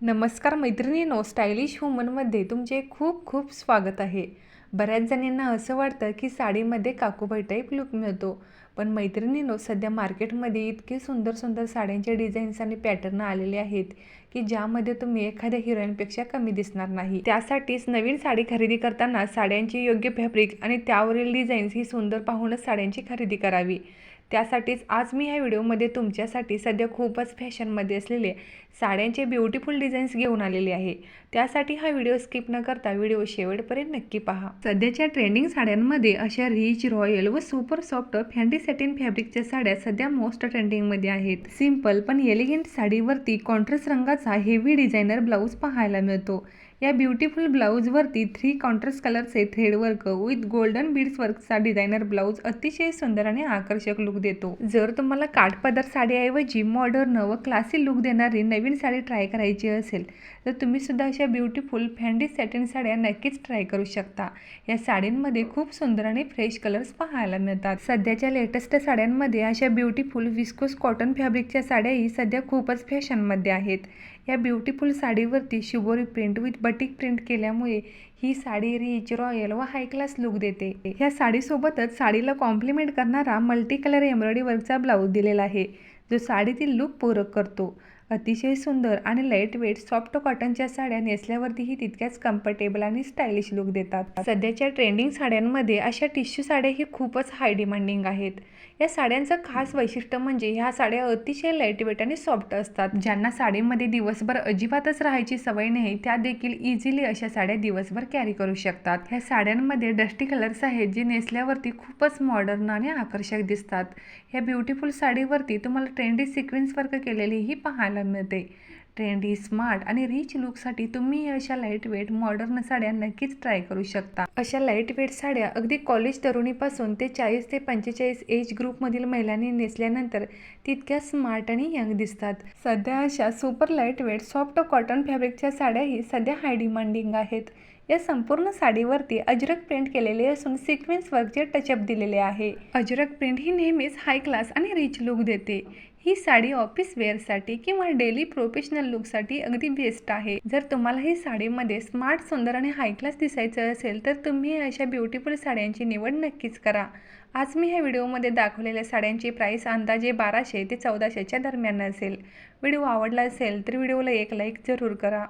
नमस्कार मैत्रिणीनो स्टायलिश वुमनमध्ये तुमचे खूप खूप स्वागत आहे. बऱ्याच जणींना असं वाटतं की साडीमध्ये काकूबाई टाईप लुक मिळतो. पण मैत्रिणीनो सध्या मार्केटमध्ये इतके सुंदर सुंदर साड्यांचे डिझाईन्स आणि पॅटर्न आलेले आहेत की ज्यामध्ये तुम्ही एखाद्या हिरोईनपेक्षा कमी दिसणार नाही. त्यासाठीच नवीन साडी खरेदी करताना साड्यांची योग्य फॅब्रिक आणि त्यावरील डिझाईन्स ही सुंदर पाहूनच साड्यांची खरेदी करावी. त्यासाठीच आज मी ह्या व्हिडिओमध्ये तुमच्यासाठी सध्या खूपच फॅशनमध्ये असलेले साड्यांचे ब्युटिफुल डिझाईन्स घेऊन आलेले आहे. त्यासाठी हा व्हिडिओ स्किप न करता व्हिडिओ शेवटपर्यंत नक्की पहा. सध्याच्या ट्रेंडिंग साड्यांमध्ये अशा रिच रॉयल व सुपर सॉफ्ट फॅन्टी सॅटिन फॅब्रिकच्या साड्या सध्या मोस्ट ट्रेंडिंगमध्ये आहेत. सिंपल पण एलिगंट साडीवरती कॉन्ट्रास्ट रंगाचा हेवी डिझायनर ब्लाऊज पाहायला मिळतो. या ब्युटिफुल ब्लाऊजवरती थ्री कॉन्ट्रास्ट कलरचे thread work with golden beads वर्कचा designer blouse अतिशय सुंदर आणि आकर्षक लुक देतो. जर तुम्हाला काठपदर साडीऐवजी मॉडर्न व क्लासिक लुक देणारी नवीन साडी ट्राय करायची असेल तर तुम्ही सुद्धा अशा ब्युटिफुल फॅन्डी सॅटिन साड्या नक्कीच ट्राय करू शकता. या साडींमध्ये खूप सुंदर आणि फ्रेश कलर्स पाहायला मिळतात. सध्याच्या लेटेस्ट साड्यांमध्ये अशा ब्युटिफुल विस्कोस कॉटन फॅब्रिकच्या साड्याही सध्या खूपच फॅशनमध्ये आहेत. या ब्युटिफुल साडीवरती शुभोरी प्रिंट विथ बटिक प्रिंट केल्यामुळे ही साडी रिच रॉयल व हाय क्लास लुक देते. ह्या साडीसोबतच साडीला कॉम्प्लिमेंट करणारा मल्टी कलर एम्ब्रॉयडरी वर्कचा ब्लाऊज दिलेला आहे जो साडीतील लुक पूरक करतो. अतिशय सुंदर आणि लाइट वेट सॉफ्ट कॉटनच्या साड्या नेसल्यावरतीही तितक्याच कम्फर्टेबल आणि स्टायलिश लुक देतात. सध्याच्या ट्रेंडिंग साड्यांमध्ये अशा टिश्यू साड्याही खूपच हाय डिमांडिंग आहेत. या साड्यांचं खास वैशिष्ट्य म्हणजे ह्या साड्या अतिशय लाइट वेट आणि सॉफ्ट असतात. ज्यांना साडीमध्ये दिवसभर अजिबातच राहायची सवय नाही त्या देखील इझिली अशा साड्या दिवसभर कॅरी करू शकतात. ह्या साड्यांमध्ये डस्टी कलर्स आहेत जे नेसल्यावरती खूपच मॉडर्न आणि आकर्षक दिसतात. ह्या ब्युटिफुल साडीवरती तुम्हाला ट्रेंडी सिक्वेन्स वर्क केलेलीही पाहायला मिळते ट्रेंडी स्मार्ट आणि रिच लुकसाठी तुम्ही अशा लाइट वेट मॉडर्न साड्या नक्कीच ट्राय करू शकता. अशा लाइट वेट साड्या अगदी कॉलेज तरुणीपासून ते चाळीस ते पंचेचाळीस एज ग्रुपमधील महिलांनी नेसल्यानंतर तितक्या स्मार्ट आणि यंग दिसतात. सध्या अशा super light weight soft cotton फॅब्रिकच्या साड्याही सध्या हाय डिमांडिंग आहेत. या संपूर्ण साडीवरती अजरक प्रिंट केलेले असून सिक्वेन्स वर्कचे टचअप दिलेले आहे. अजरक प्रिंट ही नेहमीच हाय क्लास आणि रिच लुक देते. ही साडी ऑफिस वेअरसाठी किंवा डेली प्रोफेशनल लुकसाठी अगदी बेस्ट आहे. जर तुम्हाला ही साडीमध्ये स्मार्ट सुंदर आणि हाय क्लास दिसायचं असेल तर तुम्ही अशा ब्युटिफुल साड्यांची निवड नक्कीच करा. आज मी ह्या व्हिडिओमध्ये दाखवलेल्या साड्यांची प्राईस अंदाजे बाराशे ते चौदाशेच्या दरम्यान असेल. व्हिडिओ आवडला असेल तर व्हिडिओला एक लाईक जरूर करा.